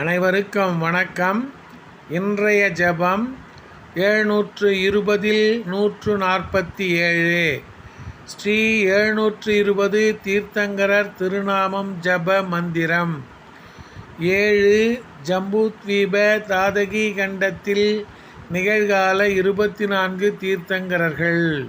அனைவருக்கும் வணக்கம். இன்றைய ஜெபம் எழுநூற்று இருபதில் நூற்று நாற்பத்தி ஏழு ஸ்ரீ எழுநூற்று இருபது தீர்த்தங்கரர் திருநாமம் ஜப மந்திரம். ஏழு ஜம்பூத்வீப தாதகி கண்டத்தில் நிகழ்கால இருபத்தி நான்கு தீர்த்தங்கரர்கள்.